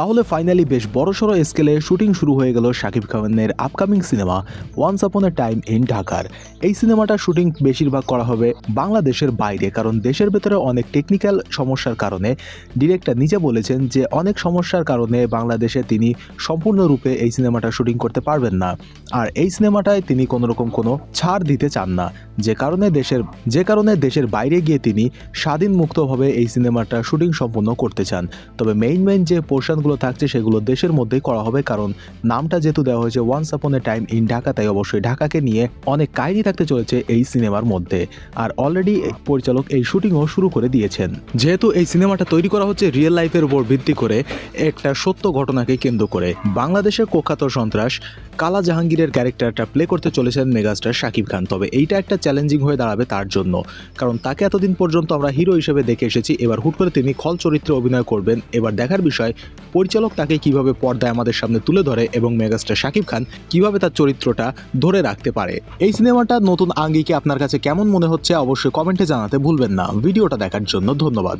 তাহলে ফাইনালি বেশ বড়সড় স্কেলে শুটিং শুরু হয়ে গেল শাকিব খানের upcoming cinema once upon A time in ঢাকার এই সিনেমাটার শুটিং বেশিরভাগ করা হবে বাংলাদেশের বাইরে, কারণ দেশের ভেতরে অনেক টেকনিক্যাল সমস্যার কারণে ডিরেক্টর নিজে বলেছেন যে অনেক সমস্যার কারণে বাংলাদেশে তিনি সম্পূর্ণরূপে এই সিনেমাটা শুটিং করতে পারবেন না। আর এই সিনেমাটায় তিনি কোনোরকম কোনো ছাড় দিতে চান না। যে কারণে দেশের, যে কারণে দেশের বাইরে গিয়ে তিনি স্বাধীন মুক্তভাবে এই সিনেমাটা শুটিং সম্পূর্ণ করতে চান। তবে মেইন মেইন যে পোর্শনগুলো থাকছে সেগুলো দেশের মধ্যেই করা হবে, কারণ নামটা যেহেতু দেওয়া হয়েছে once upon A time in Dhaka তাই অবশ্যই ঢাকাকে নিয়ে অনেক কাহিনী থাকতে চলেছে এই সিনেমার মধ্যে। আর অলরেডি পরিচালক এই শুটিংও শুরু করে দিয়েছেন। যেহেতু এই সিনেমাটা তৈরি করা হচ্ছে রিয়েল লাইফের উপর ভিত্তি করে, একটা সত্য ঘটনাকে কেন্দ্র করে। বাংলাদেশের কুখ্যাত সন্ত্রাস কালা জাহাঙ্গীরের ক্যারেক্টারটা প্লে করতে চলেছেন মেগাস্টার শাকিব খান। তবে এইটা একটা চ্যালেঞ্জিং হয়ে দাঁড়াবে তার জন্য, কারণ তাকে এতদিন পর্যন্ত আমরা হিরো হিসেবে দেখে এসেছি, এবার হুট করে তিনি খল চরিত্রে অভিনয় করবেন। এবার দেখার বিষয় পরিচালক তাকে কীভাবে পর্দায় আমাদের সামনে তুলে ধরে এবং মেগাস্টার শাকিব খান কীভাবে তার চরিত্রটা ধরে রাখতে পারে? এই সিনেমাটা নতুন আঙ্গিকে আপনার কাছে কেমন মনে হচ্ছে অবশ্যই কমেন্টে জানাতে ভুলবেন না। ভিডিওটা দেখার জন্য ধন্যবাদ।